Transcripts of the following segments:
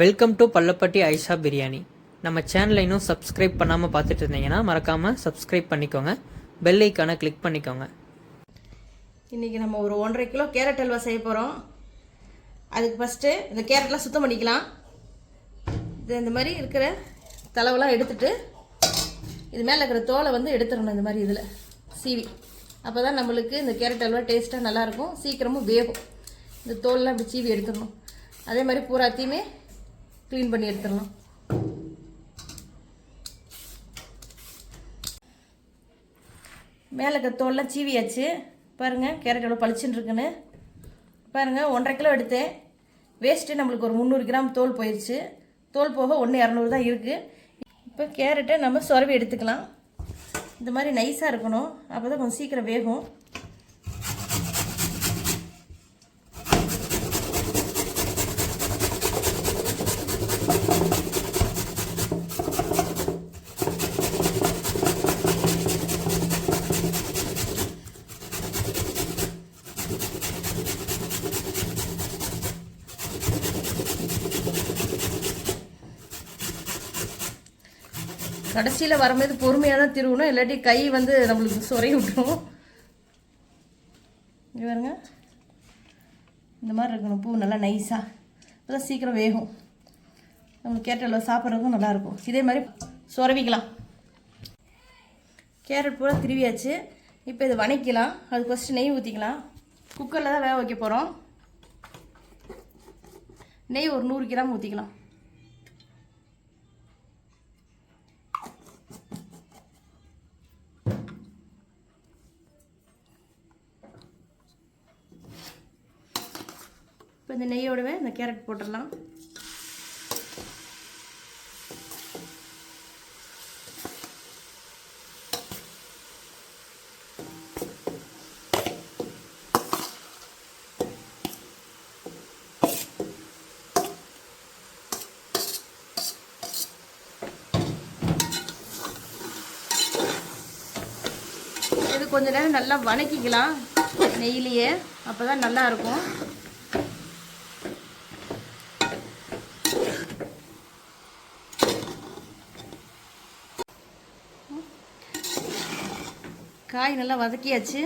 Welcome to Pallapatti Aisha biryani நம்ம சேனலை இன்னும் சப்ஸ்கிரைப் பண்ணாமல் பார்த்துட்டு இருந்தீங்கன்னா மறக்காமல் சப்ஸ்கிரைப் பண்ணிக்கோங்க. பெல் ஐக்கானை கிளிக் பண்ணிக்கோங்க. இன்றைக்கி நம்ம ஒரு ஒன்றரை கிலோ கேரட் அல்வா செய்ய போகிறோம் அதுக்கு ஃபஸ்ட்டு இந்த கேரட்லாம் சுத்தம் பண்ணிக்கலாம். இது இந்த மாதிரி இருக்கிற தளவெல்லாம் எடுத்துட்டு இது மேலே இருக்கிற தோலை வந்து எடுத்துடணும் இந்த மாதிரி இதில் சீவி. அப்போ தான் நம்மளுக்கு இந்த கேரட் அல்வா டேஸ்ட்டாக நல்லாயிருக்கும் சீக்கிரமும் வேகும். இந்த தோல்லாம் அப்படி சீவி எடுத்துடணும். அதே மாதிரி பூராத்தையுமே க்ளீன் பண்ணி எடுத்துடலாம். மேலே இருக்க தோல்லாம் சீவியாச்சு. பாருங்கள் கேரட் எவ்வளோ பளிச்சுன்னு இருக்குன்னு. பாருங்கள் ஒன்றரை கிலோ எடுத்தேன். வேஸ்ட்டு நம்மளுக்கு ஒரு முந்நூறு கிராம் தோல் போயிடுச்சு தோல் போக ஒன்று இரநூறு தான் இருக்குது இப்போ கேரட்டை நம்ம சொரவி எடுத்துக்கலாம். இந்த மாதிரி நைஸாக இருக்கணும். அப்போ தான் கொஞ்சம் சீக்கிரம் வேகும். கடைசியில் வரும்போது பொறுமையாக தான் திருவணும். இல்லாட்டி கை வந்து நம்மளுக்கு சொறைய விட்டுரும். இங்கே பாருங்க. இந்த மாதிரி இருக்கணும். பூ நல்லா நைஸாக நல்லா சீக்கிரம் வேகும். நம்மளுக்கு கேரட்டில் சாப்பிட்றதுக்கும் நல்லாயிருக்கும் இதே மாதிரி சுரவிக்கலாம். கேரட் பூரா திருவியாச்சு. இப்போ இதை வணக்கலாம் அது ஃபஸ்ட்டு நெய் ஊற்றிக்கலாம் குக்கரில் தான் வேக வைக்க போகிறோம் நெய் ஒரு நூறு கிராம் ஊற்றிக்கலாம் இப்போ இந்த நெய்யோடவே இந்த கேரட் போட்டுடலாம். இது கொஞ்ச நேரம் நல்லா வணக்கிக்கலாம் நெய்யிலேயே அப்போ தான் நல்லாயிருக்கும். காய் நல்லா வதக்கியாச்சு.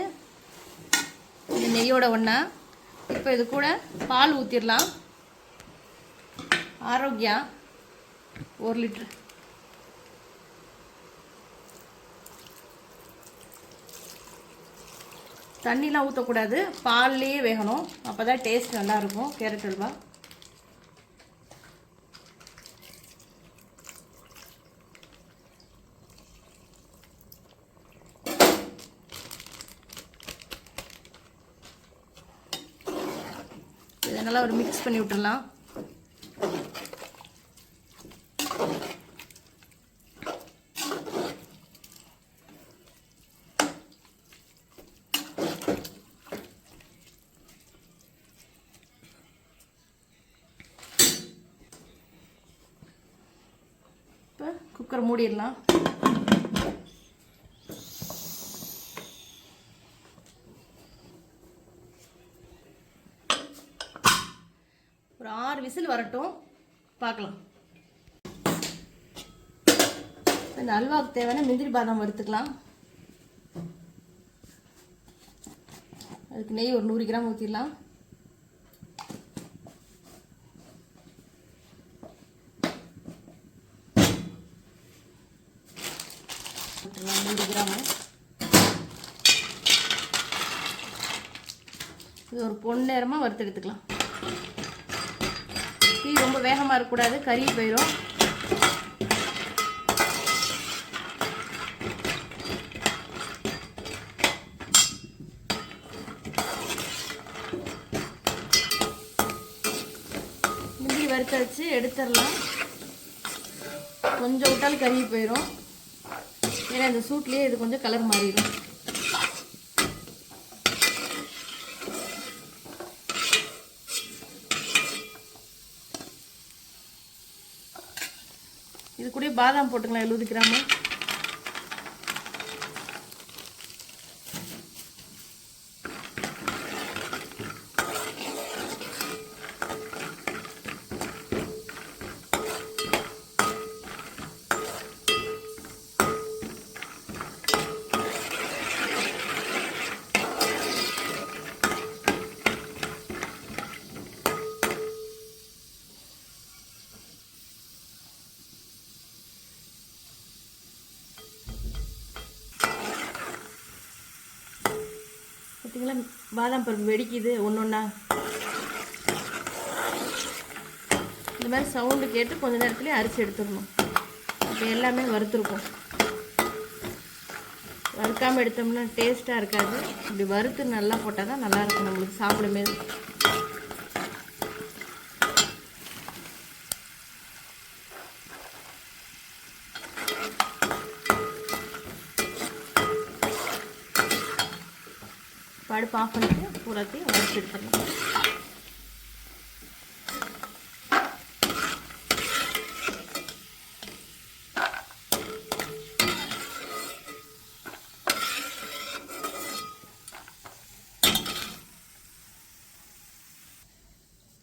இந்த நெய்யோட ஒன்றா இப்போ இது கூட பால் ஊற்றிடலாம் ஆரோக்கியா ஒரு லிட்ரு தண்ணிலாம் ஊற்றக்கூடாது பால்லையே வேகணும். அப்போ தான் டேஸ்ட் நல்லாயிருக்கும் கேரட் அல்வா இதை நல்லா ஒரு மிக்ஸ் பண்ணி விட்டுடலாம் இப்போ குக்கர் மூடிடலாம் ஒரு ஆறு விசில் வரட்டும். பார்க்கலாம். இந்த அல்வாவுக்கு தேவையான முந்திரி பாதாம் வறுத்துக்கலாம். அதுக்கு நெய் ஒரு நூறு கிராம் ஊற்றிடலாம் போட்டுடலாம் நூறு கிராமு. இது ஒரு பொன்னேரமாக வறுத்து எடுத்துக்கலாம். ரொம்ப வேகமாக இருக்கக்கூடாது கறி போயிடும் முந்திரி வறுத்த வச்சு எடுத்துடலாம். கொஞ்சம் விட்டாலும் கறி போயிடும் ஏன்னா இந்த சூட்லேயே இது கொஞ்சம் கலர் மாறிடும் இது கூட பாதாம் போட்டுக்கலாம் எழுபது கிராமு பார்த்தீங்களா பாதாம் பருப்பு வெடிக்குது ஒன்று ஒன்றா இந்த மாதிரி சவுண்டு கேட்டு கொஞ்ச நேரத்துலேயே அரிசி எடுத்துடணும். இப்போ எல்லாமே வறுத்துருக்கும். வறுக்காமல் எடுத்தோம்னா டேஸ்ட்டாக இருக்காது. இப்படி வறுத்து நல்லா போட்டால் தான் நல்லாயிருக்கும் நம்மளுக்கு சாப்பிடும்போது படுப்பு ஆஃப் பண்ணிட்டு பூராத்தையும் வறுத்து எடுத்துடலாம்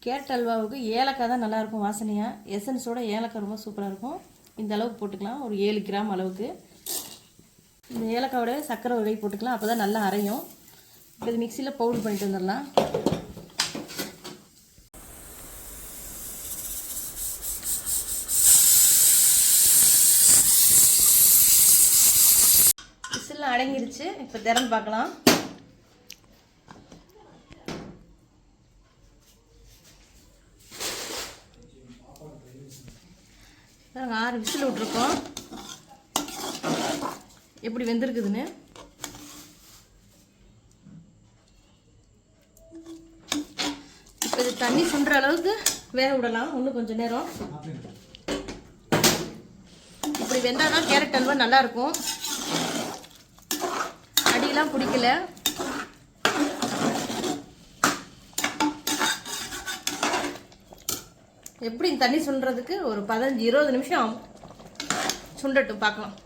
கேரட் அல்வாவுக்கு ஏலக்காய் தான் நல்லாயிருக்கும் வாசனையாக எசன்ஸோட ஏலக்காய் ரொம்ப சூப்பராக இருக்கும். இந்த அளவுக்கு போட்டுக்கலாம். ஒரு ஏழு கிராம் அளவுக்கு. இந்த ஏலக்காயோட சர்க்கரை வகை போட்டுக்கலாம். அப்போ தான் நல்லா அரையும். இப்போ இது மிக்சியில் பவுடர் பண்ணிட்டு வந்துடலாம். விசில்லாம் அடங்கிருச்சு. இப்போ திறந்து பார்க்கலாம். நாங்கள் ஆறு விசில் விட்ருக்கோம் எப்படி வெந்திருக்குதுன்னு. தண்ணி சுண்டுற அளவுக்கு வேக விடலாம். இன்னும் கொஞ்சம் நேரம். இப்படி வெந்தால் தான் கேரட் அல்வா நல்லா இருக்கும். அடியெல்லாம் பிடிக்கல. எப்படி தண்ணி சுண்டுறதுக்கு ஒரு பதினஞ்சு இருபது நிமிஷம் ஆகும். சுண்டட்டும் பார்க்கலாம்.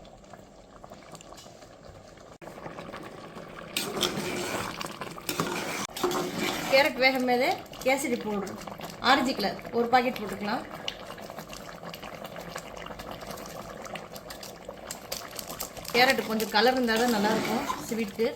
கேரட் வேகம் போதே கேசரி பவுடர். Orange colour. ஒரு பாக்கெட் போட்டுக்கலாம். கேரட் கொஞ்சம் கலர் இருந்தால் தான் நல்லாயிருக்கும். ஸ்வீட்டு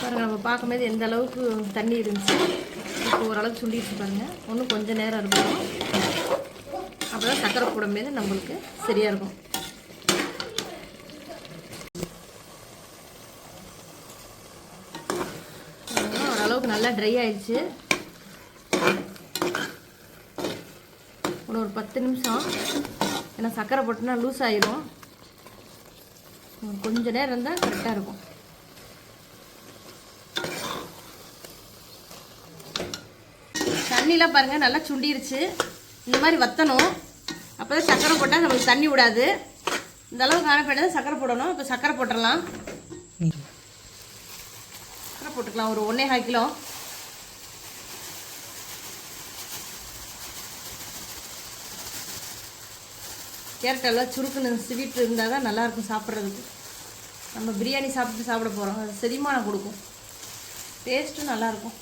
பாருங்க நம்ம பார்க்கும்போது எந்த அளவுக்கு தண்ணி இருந்துச்சு? இப்போ ஓரளவுக்கு சுண்டிடுச்சு பாருங்க ஒன்றும் கொஞ்சம் நேரம் இருக்கும். அப்போ தான் சக்கரை போடும்போது நம்மளுக்கு சரியாக இருக்கும். ஓரளவுக்கு நல்லா ட்ரை ஆயிடுச்சு. ஒரு பத்து நிமிஷம். ஏன்னா சக்கரை போட்டுனா லூஸ் ஆயிரும். கொஞ்ச நேரம் இருந்தால் கரெக்டாக இருக்கும். தண்ணிலாம் பாருங்க நல்லா சுண்டிருச்சு. இந்த மாதிரி வத்தணும். அப்போ தான் சக்கரை போட்டால் நம்மளுக்கு தண்ணி விடாது. இந்த அளவுக்கு காணப்படாது சக்கரை போடணும். இப்போ சக்கரை போட்டுடலாம் சக்கரை போட்டுக்கலாம். ஒரு ஒன்றே கால் கிலோ. கேரட்டெல்லாம் சுருக்குன்னு ஸ்வீட் இருந்தால் தான் நல்லாயிருக்கும் சாப்பிட்றதுக்கு. நம்ம பிரியாணி சாப்பிட்டு சாப்பிட போகிறோம் அது செரிமானம் கொடுக்கும். டேஸ்ட்டும் நல்லாயிருக்கும்.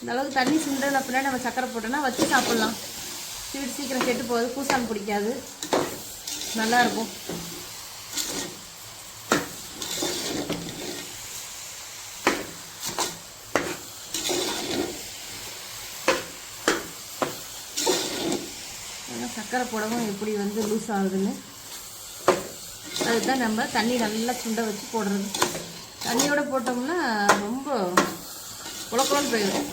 இந்த அளவுக்கு தண்ணி சுண்டல் பின்னாடி நம்ம சக்கரை போட்டோன்னா வச்சு சாப்பிட்லாம். ஸ்வீட் சீக்கிரம் கெட்டு போகாது பூசான் பிடிக்காது நல்லாயிருக்கும் சக்கரை போடவும் எப்படி வந்து லூஸ் ஆகுதுன்னு? அதுதான் நம்ம தண்ணி நல்லா சுண்ட வச்சு போடுறது. தண்ணியோட போட்டோம்னா ரொம்ப குளக்குளன்னு போயிடும்.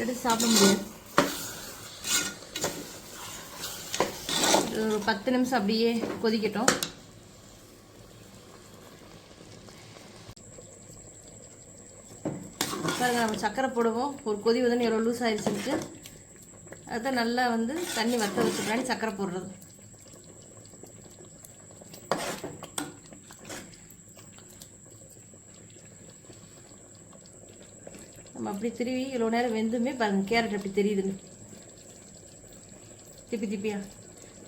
எடுத்து சாப்பிட முடியாது. ஒரு பத்து நிமிஷம் அப்படியே கொதிக்கட்டும். பாருங்க நம்ம சக்கரை போடுவோம். ஒரு கொதி வந்து எவ்வளோ லூஸ் ஆகிடுச்சுட்டு அதுதான் நல்லா வந்து தண்ணி வற்ற வச்ச சக்கரை போடுறது. அப்படி திருவி இவ்வளோ நேரம் வெந்துமே பாருங்கள் கேரட் அப்படி தெரியுதுன்னு. திப்பி திப்பியா?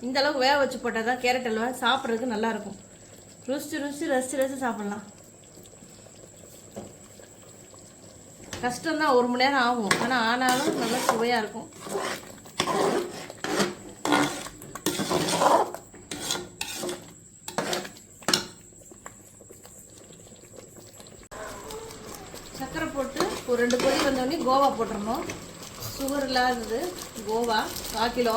இந்த அளவுக்கு வேக வச்சு போட்டால் தான் கேரட் அல்வா சாப்பிட்றதுக்கு நல்லாயிருக்கும். ருசிச்சு ருசிச்சு ரசிச்சு ரசிச்சு சாப்பிட்லாம். கஷ்டம்தான் ஒரு மணி நேரம் ஆகும். ஆனால் ஆனாலும் நல்லா சுவையாக இருக்கும் ஒரு ரெண்டு கொதி வந்தோடனே கோவா போட்டுருந்தோம் சுகர் இல்லாதது கோவா கால் கிலோ.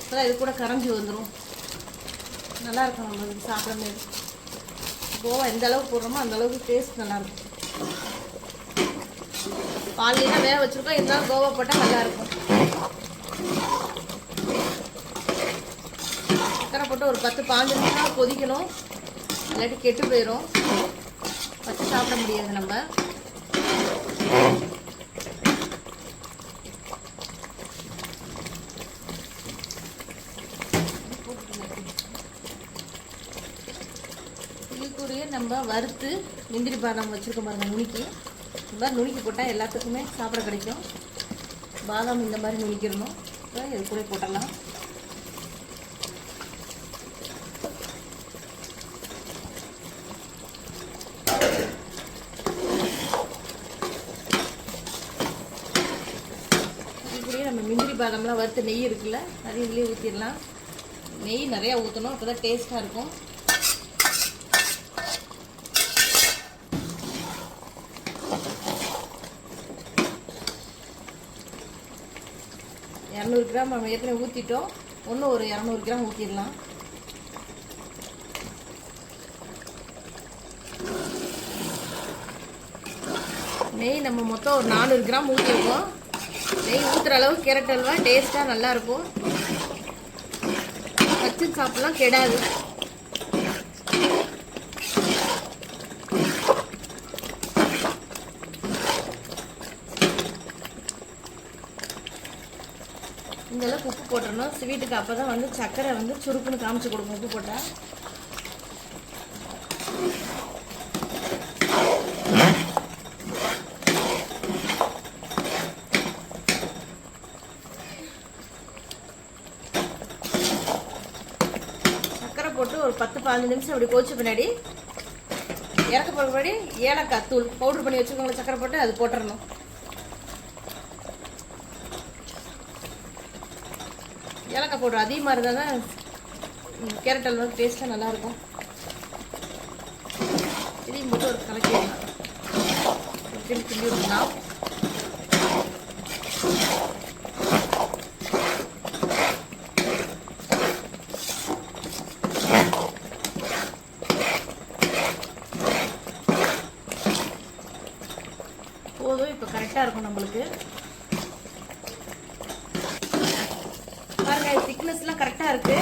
அப்புறம் இது கூட கரைஞ்சி வந்துடும் நல்லா இருக்கும் சாப்பிட்ற மாரி. கோவா எந்த அளவுக்கு போடுறோமோ அந்த அளவுக்கு டேஸ்ட் நல்லாயிருக்கும் பால்லாம் வேக வச்சுருக்கோம். இருந்தாலும் கோவா போட்டால் நல்லாயிருக்கும் சக்கரை போட்டு ஒரு பத்து பாஞ்சு நிமிஷம் கொதிக்கணும். இல்லாட்டி கெட்டு போயிடும் வச்சு சாப்பிட முடியாது நம்ம. இதுக்குரிய நம்ம வறுத்து முந்திரி பாதாம் வச்சுருக்க பாருங்க நுணுக்கி. இந்த மாதிரி நுணுக்கி போட்டால் எல்லாத்துக்குமே சாப்பிட கிடைக்கும். பாதாம் இந்த மாதிரி நுணுக்கிடணும். இது கூட போட்டலாம் இதுக்குள்ளேயே நம்ம முந்திரி பாதாம்லாம் வறுத்த நெய் இருக்குல்ல நிறைய இதுலேயே ஊற்றிடலாம் நெய் நிறையா ஊற்றணும் அப்போ தான் டேஸ்ட்டாக இருக்கும். இரநூறு கிராம் நம்ம ஏற்கனவே ஊற்றிட்டோம் இன்னும் ஒரு இரநூறு கிராம் ஊற்றிடலாம் நெய் நம்ம மொத்தம் ஒரு நானூறு கிராம் ஊற்றிருக்கோம் நெய் ஊற்றுற அளவு கேரட் அல்வா டேஸ்ட்டாக நல்லாயிருக்கும் வச்சு சாப்பிட்லாம் கெடாது. இந்தளவுக்கு உப்பு போட்டுடணும் ஸ்வீட்டுக்கு அப்போ தான் வந்து சர்க்கரை வந்து சுருக்குன்னு காமிச்சு கொடுக்கும் உப்பு போட்டால் சர்க்கரை போட்டு ஒரு பத்து பதினஞ்சு நிமிஷம் அப்படி கோச்சு பின்னாடி. இறக்க போகிற முன்னாடி ஏலக்காய் தூள் பவுடர் பண்ணி வச்சுக்கோங்களேன் சக்கரை போட்டு அது போட்டுறணும். ஏலக்காய் பவுடர் அதிகமாக இருந்தால் தான் கேரட் அல்வா டேஸ்ட்டாக நல்லாயிருக்கும். இதையும் போட்டு ஒரு கலக்கி விடலாம். கிண்டி கிண்டி விடலாம் போதும் இப்போ கரெக்டாக இருக்கும் நம்மளுக்கு பாருங்க திக்னஸ்லாம் கரெக்டாக இருக்கு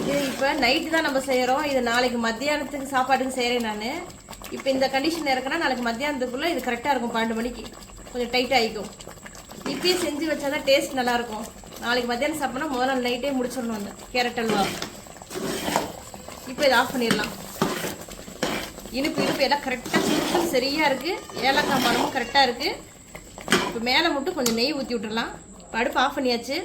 இது இப்போ நைட்டு தான் நம்ம செய்கிறோம் இது நாளைக்கு மத்தியானத்துக்கு சாப்பாட்டுக்கு செய்கிறேன் நான். இப்போ இந்த கண்டிஷன் இருக்குன்னா நாளைக்கு மத்தியானத்துக்குள்ளே இது கரெக்டாக இருக்கும். பன்னெண்டு மணிக்கு. கொஞ்சம் டைட் ஆகிக்கும் இப்பயே செஞ்சு வச்சா தான் டேஸ்ட் நல்லாயிருக்கும். நாளைக்கு மத்தியானம் சாப்பிட்டோம்னா முதல் நாள் நைட்டே முடிச்சிடணும் அந்த கேரட் அல்வா இப்போ இதை ஆஃப் பண்ணிடலாம். இனிப்பு இனிப்பு எல்லாம் கரெக்டாக சுருக்கம் சரியாக இருக்குது ஏலக்காய் மரமும் கரெக்டாக இருக்குது இப்போ மேலே மட்டும் கொஞ்சம் நெய் ஊற்றி விட்டுடலாம் இப்போ அடுப்பு ஆஃப் பண்ணியாச்சு.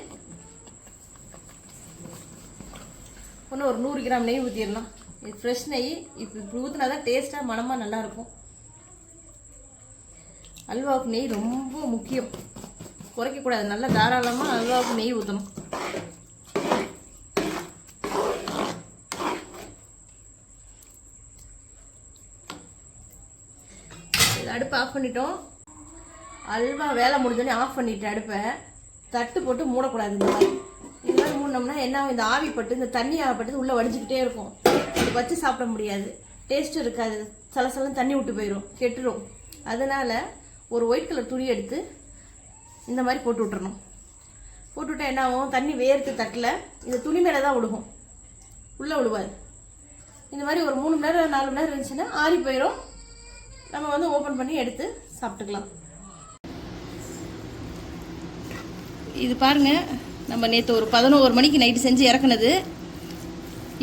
ஒன்று ஒரு நூறு கிராம் நெய் ஊற்றிடலாம் இது ஃப்ரெஷ் நெய். இப்போ இப்படி ஊற்றினா தான் டேஸ்ட்டாக மனமாக நல்லாயிருக்கும். அல்வாவுக்கு நெய் ரொம்ப முக்கியம். குறைக்கக்கூடாது. நல்லா தாராளமாக அல்வாவுக்கு நெய் ஊற்றணும் இது அடுப்பு ஆஃப் பண்ணிட்டோம். அல்வா வேலை முடிஞ்சோடனே ஆஃப் பண்ணிட்டேன் அடுப்பை. தட்டு போட்டு மூடக்கூடாது இந்த மாதிரி. பண்ணோம்னா என்ன இந்த ஆவிப்பட்டு இந்த தண்ணி ஆகப்பட்டு உள்ளே வடிஞ்சுக்கிட்டே இருக்கும். அது வச்சு சாப்பிட முடியாது. டேஸ்ட் இருக்காது. சலசலம் தண்ணி விட்டு போயிடும் கெட்டுரும். அதனால் ஒரு ஒயிட் கலர் துணி எடுத்து இந்த மாதிரி போட்டு விட்டுறணும். போட்டு விட்டா என்ன ஆகும்? தண்ணி வேர்த்து தட்டில். இந்த துணி மேலே தான் விழுகும் உள்ளே விழுவாது இந்த மாதிரி ஒரு மூணு மணி நேரம் நாலு மணி நேரம் இருந்துச்சுன்னா ஆறி போயிடும் நம்ம வந்து ஓப்பன் பண்ணி எடுத்து சாப்பிட்டுக்கலாம். இது பாருங்கள் நம்ம நேற்று ஒரு பதினோரு மணிக்கு நைட்டு செஞ்சு இறக்குனது.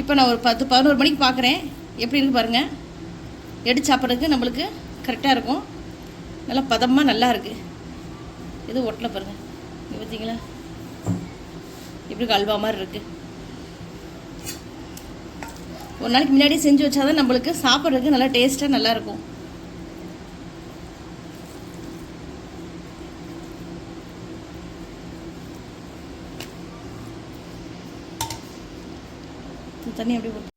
இப்போ நான் ஒரு பத்து பதினோரு மணிக்கு பார்க்குறேன் எப்படி இருக்கு பாருங்கள் எடுத்து சாப்பிட்றதுக்கு நம்மளுக்கு கரெக்டாக இருக்கும். நல்லா பதமாக நல்லா இருக்குது இது ஒட்டலை பாருங்கள் பார்த்தீங்களா எப்படி அல்வா மாதிரி இருக்குது ஒரு நாளைக்கு முன்னாடியே செஞ்சு வச்சாதான் நம்மளுக்கு சாப்பிட்றதுக்கு நல்லா டேஸ்ட்டாக நல்லாயிருக்கும் தண்ணி அப்படியே ஊத்து.